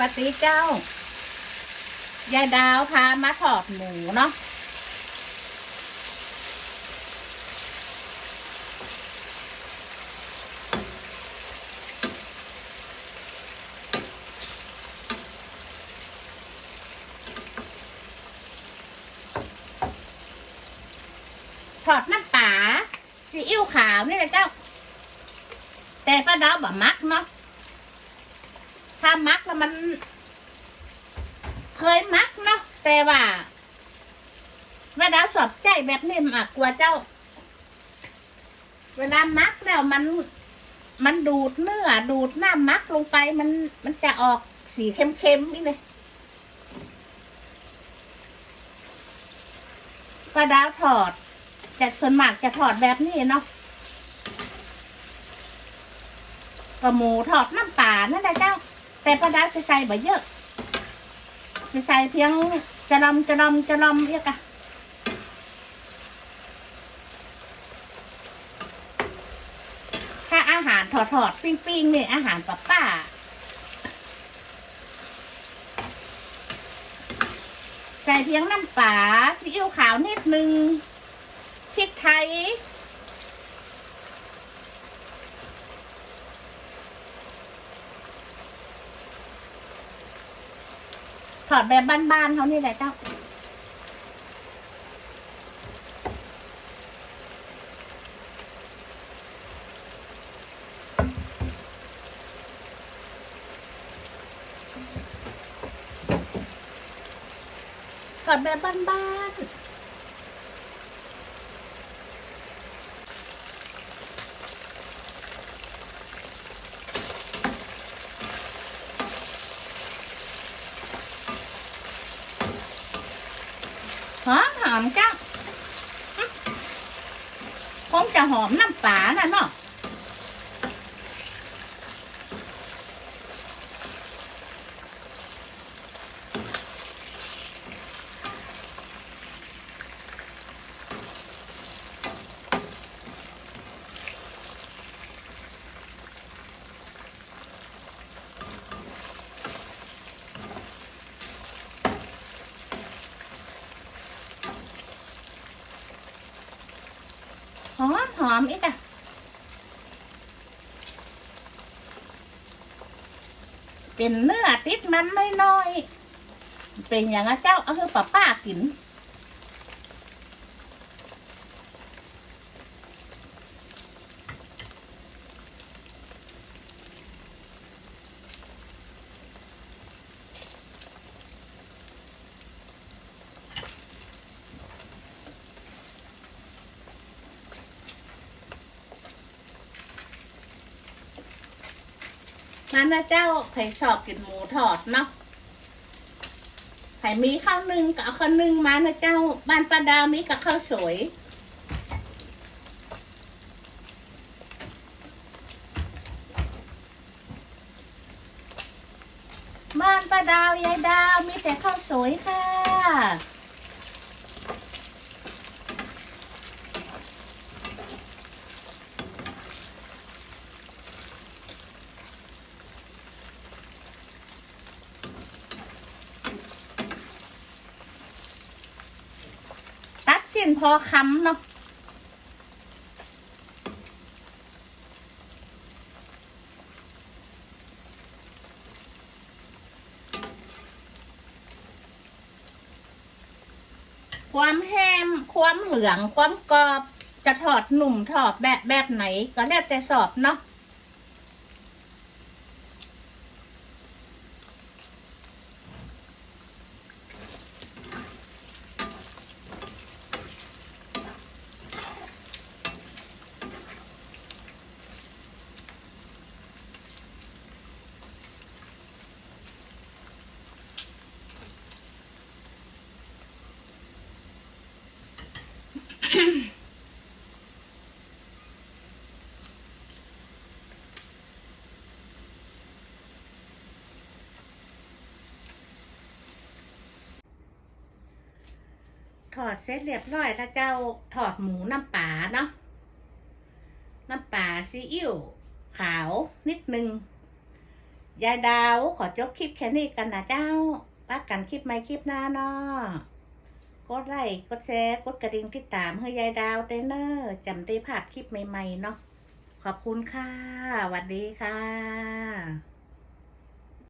วัสดีเจ้า ยายดาวพามาถอดหมูเนาะ ถอดน้ำปลาซีอิ๊วขาวนี่แหละเจ้า แต่ป้าดาวบ่มักเนาะ ถ้ามักแล้วมัน เคยมักเนาะแต่ว่าแม่ดาสอบใจแบบนี้มากกว่าเจ้า เวลามักแล้วมัน มันดูดเนื้อ ดูดน้ำมักลงไปมันมันจะออกสีเข้มๆนี่เลยป้าดาวถอดจะส่วนมากจะถอดแบบนี้เนาะก็หมูถอดน้ำป่านั่นแหละเจ้า แต่ป้าดาจะใส่บ่เยอะ จะใส่เพียงจะลำจะลำจะลำเรียกอะถ้าอาหารถอดถอดๆปิ้งปิ้งๆเนี่ยอาหารป้าป้าใส่เพียงน้ำปลาซีอิ๊วขาวนิดนึงพริกไทย อดแบบบ้านๆเขานี่แหละเจ้าถอดแบบบ้านๆ หอมหอมเจ้าคงจะหอมน้ำปลาน่ะเนาะ ห อมหอมอีกอะเป็นเนื้อติดมันน้อยๆ เป็นอย่างเจ้า เอาคือป้าป้ากิน นั่นนะเจ้าใครชอบกินหมูทอดเนาะใครมีข้าวนึ่งก็เอาข้าวนึ่งมานะเจ้า บ้านป้าดาวมีกับข้าวสวยบ้านป้าดาวยายดาวมีแต่ข้าวสวยค่ะ นพอคำเนาะความแฮมความเหลือง ความกรอบ จะทอดหนุ่มทอดแบบแบบไหน ก็แล้วแต่สอบเนาะ ถอดเสร็จเรียบร้อยถ้าเจ้าถอดหมูน้ำปลาเนาะน้ำปลาซีอิ๊วขาวนิดนึง ยายดาวขอจบคลิปแค่นี้กันนะเจ้าปักกันคลิปใหม่คลิปหน้าเนาะ กดไลค์กดแชร์กดกระดิ่งติดตามให้ยายดาวเดนเนอร์จำได้พาดคลิปใหม่ ๆ เนาะขอบคุณค่ะสวัสดีค่ะ